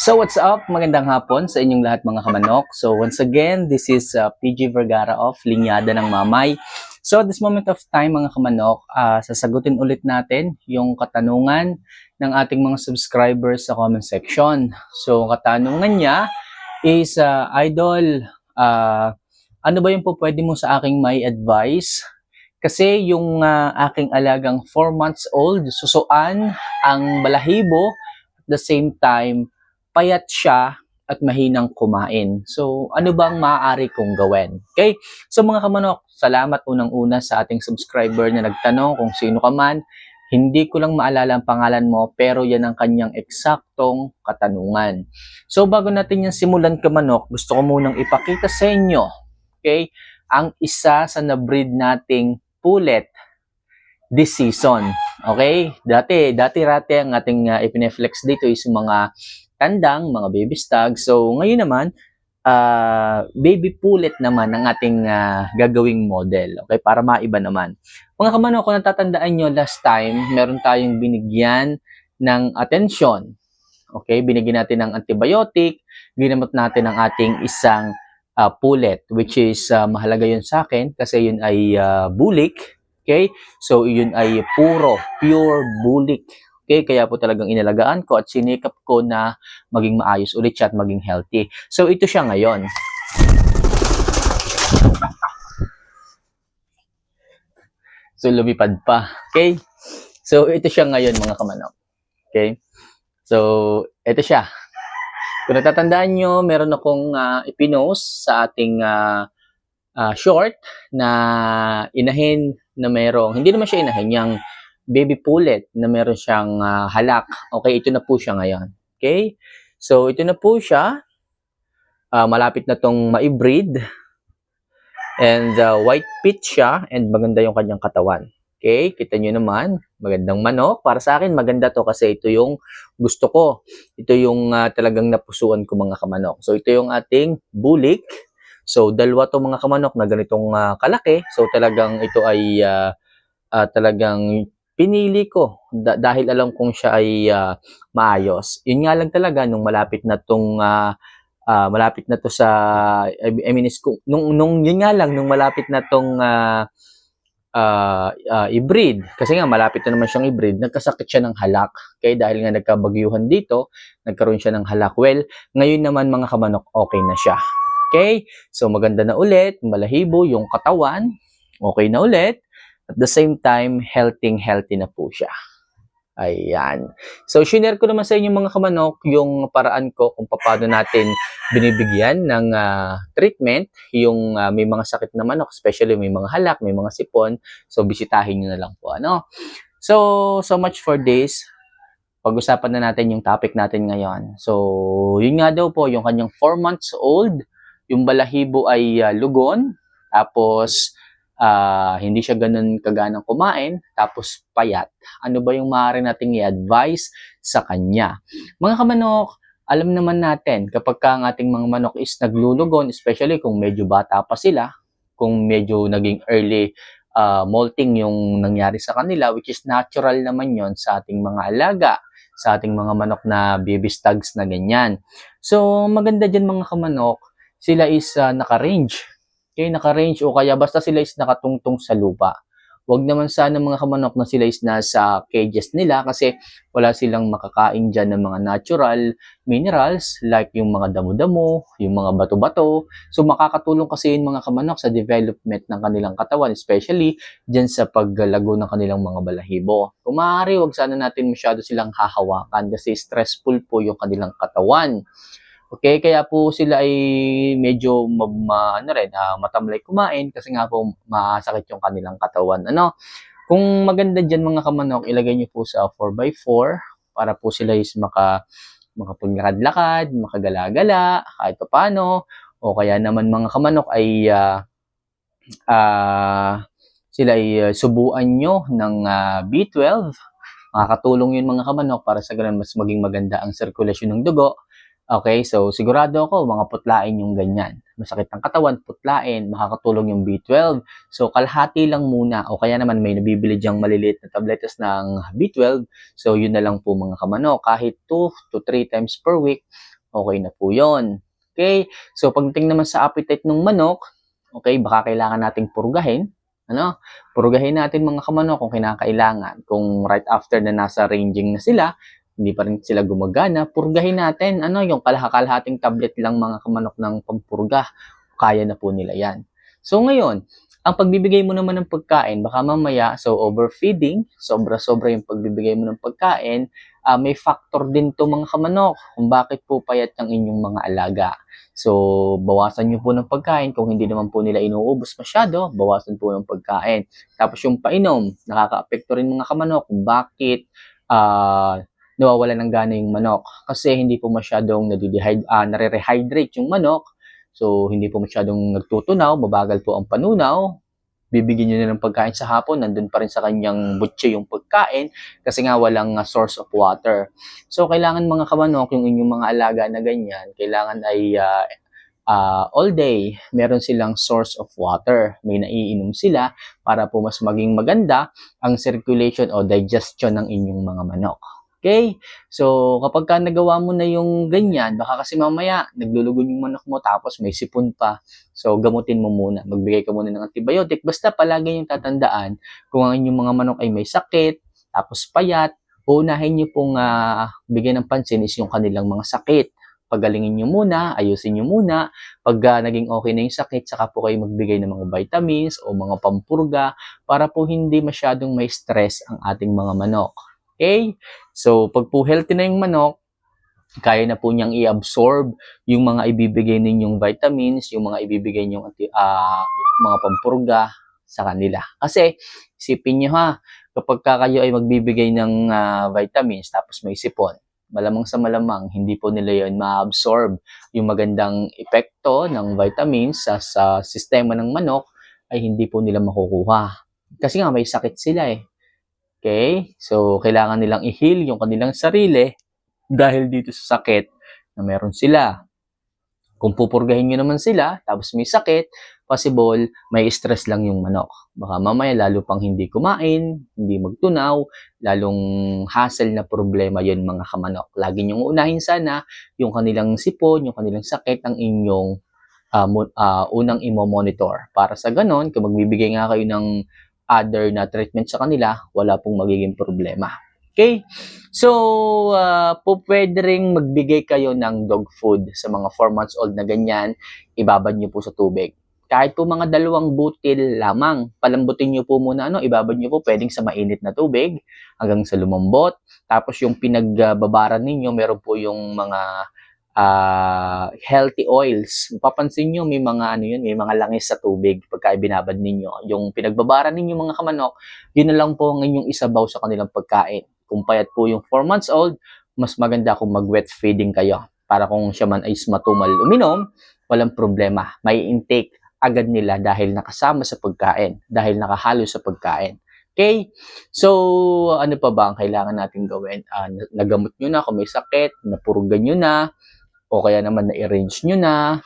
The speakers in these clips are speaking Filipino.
So what's up? Magandang hapon sa inyong lahat mga kamanok. So once again, this is uh, PG Vergara of Linyada ng Mamay. So at this moment of time mga kamanok, uh, sasagutin ulit natin yung katanungan ng ating mga subscribers sa comment section. So ang katanungan niya is, uh, Idol, uh, ano ba yung po pwede mo sa aking may advice? Kasi yung uh, aking alagang 4 months old, susuan ang balahibo at the same time payat siya at mahinang kumain. So, ano bang maaari kong gawin? Okay? So, mga kamanok, salamat unang-una sa ating subscriber na nagtanong kung sino ka man. Hindi ko lang maalala ang pangalan mo, pero yan ang kanyang eksaktong katanungan. So, bago natin yan simulan kamanok, gusto ko munang ipakita sa inyo, okay, ang isa sa na-breed nating pulet this season. Okay? Dati, dati-rate ang ating uh, ipineflex dito is mga tandang, mga baby stag. So, ngayon naman, uh, baby pulet naman ang ating uh, gagawing model. Okay, para maiba naman. Mga kamano, kung natatandaan nyo, last time, meron tayong binigyan ng atensyon. Okay, binigyan natin ng antibiotic, ginamot natin ang ating isang uh, pulet, which is uh, mahalaga yun sa akin kasi yun ay uh, bulik. Okay, so yun ay puro, pure bulik. Okay, kaya po talagang inalagaan ko at sinikap ko na maging maayos ulit siya at maging healthy. So ito siya ngayon. So lumipad pa. Okay? So ito siya ngayon mga kamanok. Okay? So ito siya. Kung natatandaan nyo, meron akong uh, ipinost sa ating uh, uh, short na inahin na merong, hindi naman siya inahin, yung baby pullet na meron siyang uh, halak. Okay, ito na po siya ngayon. Okay? So, ito na po siya. Uh, malapit na tong ma-breed. And uh, white pitch siya and maganda yung kanyang katawan. Okay, kita nyo naman, magandang manok. Para sa akin, maganda to kasi ito yung gusto ko. Ito yung uh, talagang napusuan ko mga kamanok. So, ito yung ating bulik. So, dalawa to mga kamanok na ganitong uh, kalaki. So, talagang ito ay uh, uh, talagang pinili ko da- dahil alam kong siya ay uh, maayos. Yun nga lang talaga nung malapit na tong uh, uh, malapit na to sa I mean is, nung nung yun nga lang nung malapit na tong uh, uh, uh, i-breed. Kasi nga malapit na naman siyang i-breed nagkasakit siya ng halak. Okay dahil nga nagkabagyuhan dito nagkaroon siya ng halak. Well ngayon naman mga kamanok okay na siya. Okay? So maganda na ulit malahibo yung katawan. Okay na ulit at the same time, healthy-healthy na po siya. Ayan. So, shinare ko naman sa inyo mga kamanok yung paraan ko kung paano natin binibigyan ng uh, treatment yung uh, may mga sakit na manok, especially may mga halak, may mga sipon. So, bisitahin nyo na lang po. Ano? So, so much for this. Pag-usapan na natin yung topic natin ngayon. So, yun nga daw po, yung kanyang 4 months old, yung balahibo ay uh, lugon, tapos uh, hindi siya ganun kaganang kumain, tapos payat. Ano ba yung maaari nating i-advise sa kanya? Mga kamanok, alam naman natin, kapag ka ang ating mga manok is naglulugon, especially kung medyo bata pa sila, kung medyo naging early uh, molting yung nangyari sa kanila, which is natural naman yon sa ating mga alaga, sa ating mga manok na baby stags na ganyan. So, maganda dyan mga kamanok, sila is uh, naka-range Okay, naka-range o kaya basta sila is nakatungtong sa lupa. Huwag naman sana mga kamanok na sila is nasa cages nila kasi wala silang makakain dyan ng mga natural minerals like yung mga damo-damo, yung mga bato-bato. So makakatulong kasi yung mga kamanok sa development ng kanilang katawan, especially dyan sa paggalago ng kanilang mga balahibo. Kung maaari, huwag sana natin masyado silang hahawakan kasi stressful po yung kanilang katawan. Okay, kaya po sila ay medyo ma, ma ano rin, uh, matamlay kumain kasi nga po masakit yung kanilang katawan. Ano? Kung maganda diyan mga kamanok, ilagay niyo po sa 4x4 para po sila is maka makapaglakad-lakad, makagala-gala, kahit pa paano. O kaya naman mga kamanok ay uh, uh, sila ay subuan nyo ng uh, B12. Makakatulong yun mga kamanok para sa ganun mas maging maganda ang sirkulasyon ng dugo Okay, so sigurado ako mga putlain yung ganyan. masakit ng katawan, putlain, makakatulong yung B12. So, kalahati lang muna o kaya naman may nabibili diyang maliliit na tabletes ng B12. So, yun na lang po mga kamanok. Kahit 2 to 3 times per week, okay na po yon Okay? So, pagdating naman sa appetite ng manok, okay, baka kailangan nating purgahin. Ano? Purgahin natin mga kamanok kung kinakailangan. Kung right after na nasa ranging na sila, hindi pa rin sila gumagana, purgahin natin. Ano, yung kalahakalahating tablet lang mga kamanok ng pampurga. Kaya na po nila yan. So ngayon, ang pagbibigay mo naman ng pagkain, baka mamaya, so overfeeding, sobra-sobra yung pagbibigay mo ng pagkain, ah, may factor din to mga kamanok kung bakit po payat ang inyong mga alaga. So, bawasan nyo po ng pagkain. Kung hindi naman po nila inuubos masyado, bawasan po ng pagkain. Tapos yung painom, nakaka-apekto rin mga kamanok kung bakit ah, nawawala ng gana yung manok. Kasi hindi po masyadong nadidehydrate, ah, nare-rehydrate yung manok. So, hindi po masyadong nagtutunaw, mabagal po ang panunaw. Bibigyan nyo na ng pagkain sa hapon, nandun pa rin sa kanyang butche yung pagkain kasi nga walang ah, source of water. So, kailangan mga kamanok, yung inyong mga alaga na ganyan, kailangan ay ah, ah, all day, meron silang source of water. May naiinom sila para po mas maging maganda ang circulation o digestion ng inyong mga manok. Okay? So, kapag ka nagawa mo na yung ganyan, baka kasi mamaya naglulugon yung manok mo tapos may sipon pa. So, gamutin mo muna. Magbigay ka muna ng antibiotic. Basta palagi yung tatandaan kung ang inyong mga manok ay may sakit, tapos payat, unahin nyo pong ah, bigyan ng pansin is yung kanilang mga sakit. Pagalingin nyo muna, ayusin nyo muna. Pag ah, naging okay na yung sakit, saka po kayo magbigay ng mga vitamins o mga pampurga para po hindi masyadong may stress ang ating mga manok. Okay? So, pag po healthy na yung manok, kaya na po niyang i-absorb yung mga ibibigay ninyong vitamins, yung mga ibibigay ninyong anti- ah, mga pampurga sa kanila. Kasi, isipin niyo ha, kapag ka kayo ay magbibigay ng ah, vitamins tapos may sipon, malamang sa malamang, hindi po nila yon ma-absorb yung magandang epekto ng vitamins sa, sa sistema ng manok ay hindi po nila makukuha. Kasi nga may sakit sila eh. Okay? So, kailangan nilang i-heal yung kanilang sarili dahil dito sa sakit na meron sila. Kung pupurgahin nyo naman sila, tapos may sakit, possible, may stress lang yung manok. Baka mamaya lalo pang hindi kumain, hindi magtunaw, lalong hassle na problema yun mga kamanok. Lagi nyong unahin sana yung kanilang sipon, yung kanilang sakit, ang inyong mo- ah, unang imo-monitor. Para sa ganon, kung magbibigay nga kayo ng other na treatment sa kanila, wala pong magiging problema. Okay? So, uh, po pwede ring magbigay kayo ng dog food sa mga 4 months old na ganyan, ibabad nyo po sa tubig. Kahit po mga dalawang butil lamang, palambutin nyo po muna, ano, ibabad nyo po pwedeng sa mainit na tubig hanggang sa lumambot. Tapos yung pinagbabaran ninyo, meron po yung mga ah, healthy oils. Mapapansin nyo, may mga ano yun, may mga langis sa tubig pagka binabad ninyo. Yung pinagbabaran ninyo mga kamanok, yun na lang po ang inyong isabaw sa kanilang pagkain. Kung payat po yung 4 months old, mas maganda kung mag-wet feeding kayo. Para kung siya man ay matumal uminom, walang problema. May intake agad nila dahil nakasama sa pagkain, dahil nakahalo sa pagkain. Okay? So, ano pa ba ang kailangan natin gawin? Ah, nagamot nyo na kung may sakit, napurgan nyo na, o kaya naman na-arrange nyo na,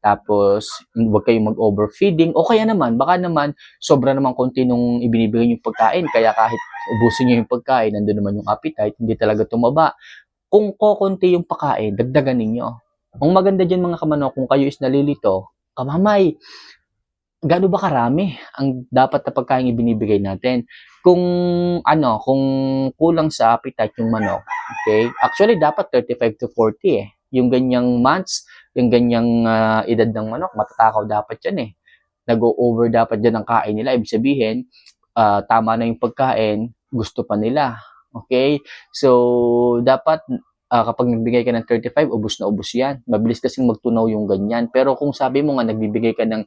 tapos huwag kayong mag-overfeeding, o kaya naman, baka naman, sobra naman konti nung ibinibigay nyo pagkain, kaya kahit ubusin nyo yung pagkain, nandun naman yung appetite, hindi talaga tumaba. Kung kokonti yung pagkain, dagdagan ninyo. Ang maganda dyan mga kamanok, kung kayo is nalilito, kamamay, gaano ba karami ang dapat na pagkain ibinibigay natin? Kung ano, kung kulang sa appetite yung manok, okay? Actually, dapat 35 to 40 eh. Yung ganyang months, yung ganyang ah, edad ng manok, matatakaw dapat yan eh. Nag-over dapat dyan ang kain nila. Ibig sabihin, ah, tama na yung pagkain, gusto pa nila. Okay? So, dapat ah, kapag nagbigay ka ng 35, ubus na ubus yan. Mabilis kasing magtunaw yung ganyan. Pero kung sabi mo nga, nagbibigay ka ng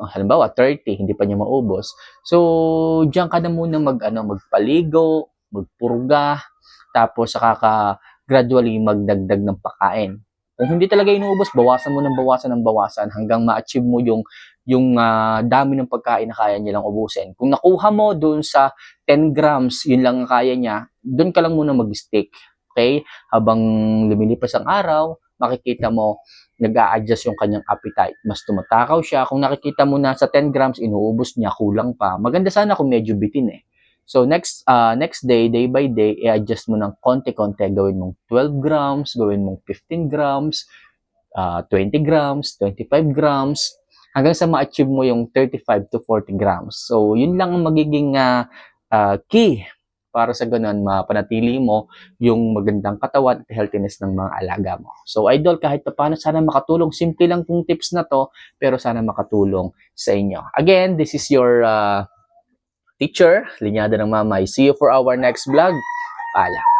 ah, halimbawa 30, hindi pa niya maubos. So, diyan ka na muna mag ano, magpaligo, magpurga, tapos saka ka gradually magdagdag ng pagkain. Kung hindi talaga inuubos, bawasan mo ng bawasan ng bawasan hanggang ma-achieve mo yung yung ah, dami ng pagkain na kaya nilang ubusin. Kung nakuha mo doon sa 10 grams, yun lang ang kaya niya, doon ka lang muna mag-stick. Okay? Habang lumilipas ang araw, makikita mo nag adjust yung kanyang appetite. Mas tumatakaw siya. Kung nakikita mo na sa 10 grams, inuubos niya, kulang pa. Maganda sana kung medyo bitin eh. So next uh, next day, day by day, i-adjust mo ng konti-konti. Gawin mong 12 grams, gawin mong 15 grams, uh, 20 grams, 25 grams, hanggang sa ma-achieve mo yung 35 to 40 grams. So yun lang ang magiging uh, uh, key para sa ganun mapanatili mo yung magandang katawan at healthiness ng mga alaga mo. So idol, kahit pa paano sana makatulong. Simple lang tong tips na to, pero sana makatulong sa inyo. Again, this is your uh, teacher, Linyada ng Mamay. See you for our next vlog. Paalam.